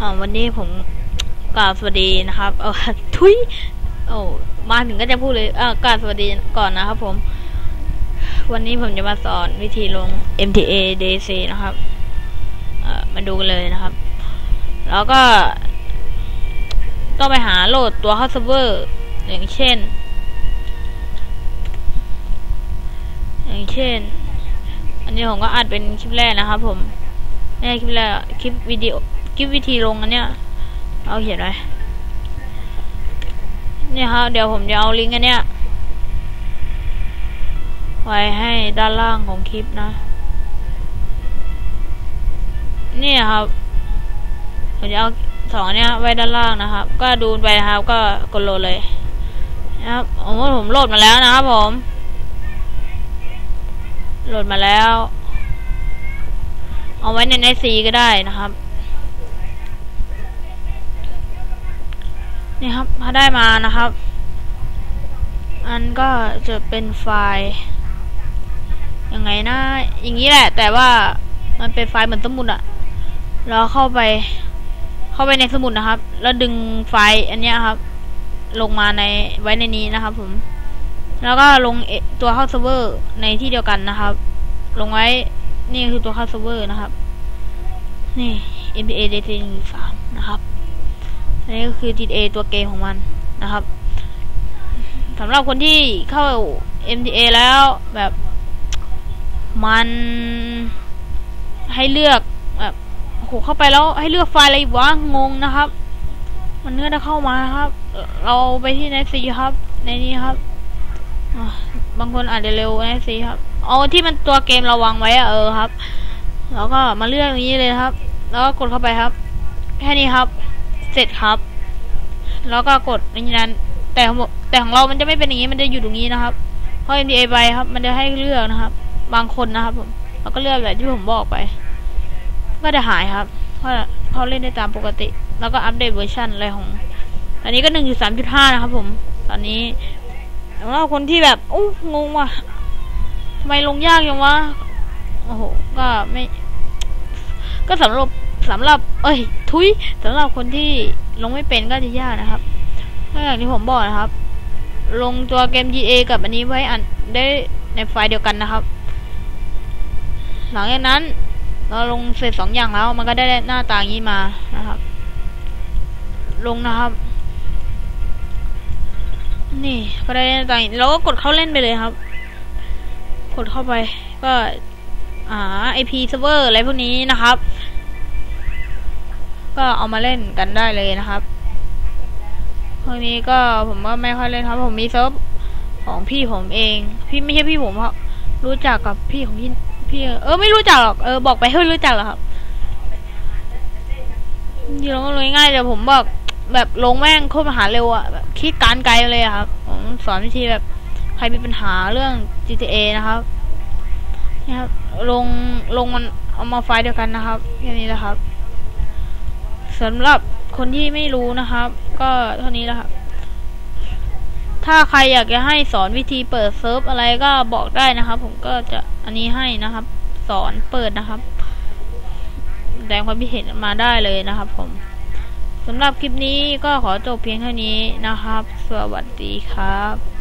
อ่าวันนี้ผมกราบสวัสดีนะครับเออทุยโอ้มาถึงก็จะพูดเลยเออกราบสวัสดีก่อนนะครับผม วันนี้ผมจะมาสอนวิธีลง MTA DC นะครับเออมาดูกันเลยนะครับ แล้วก็ ต้องไปหาโหลดตัวเข้าเซิร์ฟเวอร์อย่างเช่น อย่างเช่น อันนี้ผมก็อัดเป็นคลิปแรกนะครับผมไม่ใช่คลิปแรกคลิปวิดีโอ คลิปวิธีลงอันเนี้ย เอาเขียนไว้เนี่ยครับเดี๋ยวผมจะเอาลิงก์อันเนี้ยไว้ให้ด้านล่างของคลิปนะ เนี่ยครับผมจะเอาสองอันเนี้ยไว้ด้านล่างนะครับ ก็ดูไปครับก็กดโหลดเลยนะครับผมว่าผมโหลดมาแล้วนะครับผม โหลดมาแล้ว เอาไว้ใน NC ก็ได้นะครับ นี่ครับถ้าได้มานะครับ อันก็จะเป็นไฟล์ยังไงนะ อย่างนี้แหละ แต่ว่ามันเป็นไฟล์เหมือนสมุดอะเราเข้าไป เข้าไปในสมุดนะครับ แล้วดึงไฟล์อันเนี้ยครับ ลงมาในไว้ในนี้นะครับ ผม แล้วก็ลงตัวเข้าเซิร์ฟเวอร์ในที่เดียวกันนะครับ ลงไว้นี่คือตัวเข้าเซิร์ฟเวอร์นะครับ นี่ MPA DT หนึ่งสานะครับ อันนี้ก็คือ GTA ตัวเกมของมันนะครับสำหรับคนที่เข้า MTA แล้วแบบมันให้เลือกแบบโหเข้าไปแล้วให้เลือกไฟล์อะไรวะงงนะครับ มันเนื้อจะเข้ามาครับ เราไปที่ n นซีครับ ในนี้ครับบางคนอาจจะเร็ว n นซีครับเอาที่มันตัวเกมเราวางไว้อะเออครับ แล้วก็มาเลือกอย่างนี้เลยครับ แล้วก็กดเข้าไปครับ แค่นี้ครับ เสร็จครับ แล้วก็กดอย่างนั้นแต่ของแต่ของเรามันจะไม่เป็นอย่างนี้มันจะอยู่ตรงนี้นะครับเพราะ MDA ไปครับ มันจะให้เลือกนะครับ บางคนนะครับผมเราก็เลือกแบบที่ผมบอกไป ก็จะหายครับ เพราะเขาเล่นได้ตามปกติ แล้วก็อัปเดตเวอร์ชันอะไรของอันนี้ก็หนึ่งจุดสามจุดห้านะครับ ผม ตอนนี้สำหรับคนที่แบบอู้งงว่ะทำไมลงยากจังวะโอ้โห ก็ไม่ ก็สำหรับ สำหรับ เอ้ย ทุยสำหรับคนที่ลงไม่เป็นก็จะยากนะครับก็อย่างที่ผมบอกนะครับ ลงตัวเกม GA กับอันนี้ไว้อันได้ในไฟล์เดียวกันนะครับ หลังจากนั้น เราลงเสร็จสองอย่างแล้วมันก็ได้หน้าตาอย่างนี้มานะครับ ลงนะครับ นี่ก็ได้หน้าต่างเราก็กดเข้าเล่นไปเลยครับ กดเข้าไปก็อ่า IP server อะไรพวกนี้นะครับ ก็เอามาเล่นกันได้เลยนะครับพวกนี้ก็ผมก็ไม่ค่อยเล่นครับ ผมมีเซิร์ฟของพี่ผมเอง พี่ไม่ใช่พี่ผมเพราะรู้จักกับพี่ของพี่พี่เออไม่รู้จักหรอกเออบอกไปเฮ้ยรู้จักหรอครับนี่ลงลงง่ายแต่ผมบอกแบบลงแม่งโคตรมหาเร็วอะแบบคิดการไกลเลยครับผมสอนวิธีแบบใครมีปัญหาเรื่อง GTA นะครับนะครับ ลงลงมันเอามาไฟล์เดียวกันนะครับแค่นี้แหละครับ สำหรับคนที่ไม่รู้นะครับ ก็เท่านี้แหละครับ ถ้าใครอยากจะให้สอนวิธีเปิดเซิร์ฟอะไรก็บอกได้นะครับ ผมก็จะอันนี้ให้นะครับ สอนเปิดนะครับแสดงความคิดเห็นมาได้เลยนะครับ ผมสำหรับคลิปนี้ก็ขอจบเพียงเท่านี้นะครับ สวัสดีครับ